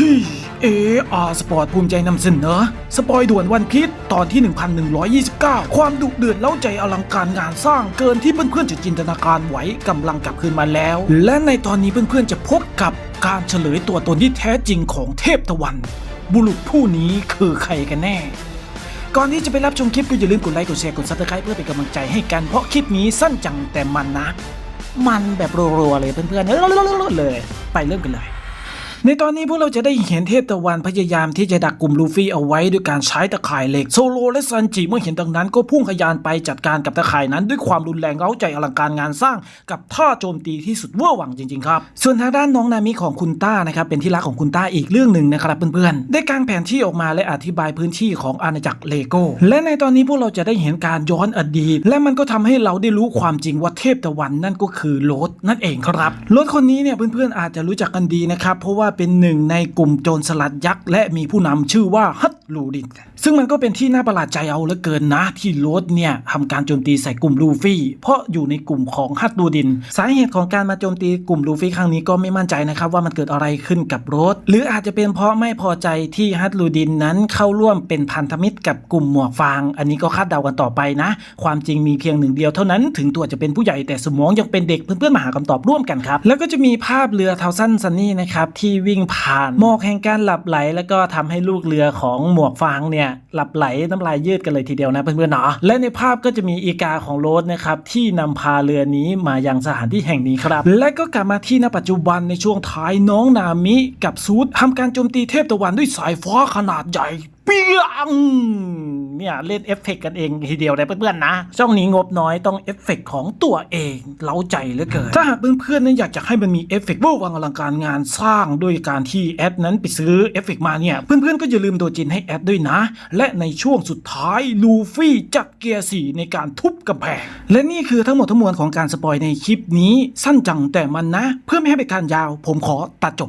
ที่เออาสปอร์ตภูมิใจนำเสนอสปอยด่วนวันพีชตอนที่ 1129 ความดุเดือดเล้าใจอลังการงานสร้างเกินที่เพื่อนๆจะจินตนาการไหวกำลังกลับคืนมาแล้ว และในตอนนี้เพื่อนๆจะพบกับการเฉลยตัวตนที่แท้จริงของเทพตะวัน บุรุษผู้นี้คือใครกันแน่ ก่อนที่จะไปรับชมคลิปก็อย่าลืมกดไลค์กดแชร์กดซับสไครต์เพื่อเป็นกำลังใจให้กันเพราะคลิปนี้สั้นจังแต่มันนะ มันแบบรัวๆเลยเพื่อนๆเออเลยไปเริ่มกันเลย ในตอนนี้พวกเราจะได้เห็นเทพตะวันพยายามที่จะดักกลุ่มลูฟี่เอาไว้ด้วยการใช้ตะข่ายเหล็กโซโลและซันจิเมื่อเห็นดังนั้น ก็พุ่งขยานไปจัดการกับตะข่ายนั้น ด้วยความรุนแรงเร้าใจอลังการงานสร้าง กับท่าโจมตีที่สุดเวอร์หวังจริงๆครับส่วนทางด้านน้องนามิของคุณต้านะครับเป็นที่รักของคุณต้าอีกเรื่องหนึ่งนะครับเพื่อนๆได้กางแผนที่ออกมาและอธิบายพื้นที่ของอาณาจักรเลโก้และในตอนนี้พวกเราจะได้เห็นการย้อนอดีต และมันก็ทำให้เราได้รู้ความจริงว่าเทพตะวันนั่นก็คือโรสนั่นเองครับโรสคนนี้เนี่ยเพื่อนๆอาจจะรู้จักกันดีนะครับเพราะว่าเป็นหนึ่งในกลุ่มโจรสลัดยักษ์และมีผู้นำชื่อว่าฮัต ลูดินซึ่งมันก็เป็นที่น่าประหลาดใจเอาเหลือเกินนะ ที่โรสเนี่ยทำการโจมตีใส่กลุ่มลูฟี่ เพราะอยู่ในกลุ่มของฮัตลูดิน สาเหตุของการมาโจมตีกลุ่มลูฟี่ครั้งนี้ก็ไม่มั่นใจนะครับว่ามันเกิดอะไรขึ้นกับโรสหรืออาจจะเป็นเพราะไม่พอใจที่ฮัตลูดินนั้นเข้าร่วมเป็นพันธมิตรกับกลุ่มหมวกฟาง อันนี้ก็คาดเดากันต่อไปนะ ความจริงมีเพียงหนึ่งเดียวเท่านั้นถึงตัวจะเป็นผู้ใหญ่แต่สมองยังเป็นเด็กเพื่อนๆมาหาคำตอบร่วมกันครับแล้วก็จะมีภาพเรือเทาสั้นซันนี่นะครับที่วิ่งผ่านหมอกแห่งการหลับไหล แล้วก็ทำให้ลูกเรือของหมวกฟางเนี่ยหลับไหลน้ำลายยืดกันเลยทีเดียวนะเพื่อนๆเนาะและในภาพก็จะมีอีกาของโรสนะครับที่นำพาเรือนี้มายังสถานที่แห่งนี้ครับ และก็กลับมาที่ณปัจจุบันในช่วงท้ายน้องนามิกับซูดทำการโจมตีเทพตะวันด้วยสายฟ้าขนาดใหญ่เปียง เนี่ยเล่นเอฟเฟกต์กันเองทีเดียวเลยเพื่อนๆนะ ช่องนี้งบน้อยต้องเอฟเฟกต์ของตัวเองเล้าใจเหลือเกิน ถ้าหากเพื่อนๆนั้นอยากจะให้มันมีเอฟเฟกต์เวอร์วังอลังการงานสร้างด้วยการที่แอดนั้นไปซื้อเอฟเฟกต์มาเนี่ย เพื่อนๆก็อย่าลืมโดจินให้แอดด้วยนะ และในช่วงสุดท้ายลูฟี่จัดเกียร์สีในการทุบกำแพง และนี่คือทั้งหมดทั้งมวลของการสปอยในคลิปนี้สั้นจังแต่มันนะ เพื่อไม่ให้เป็นการยาว ผมขอตัดจบ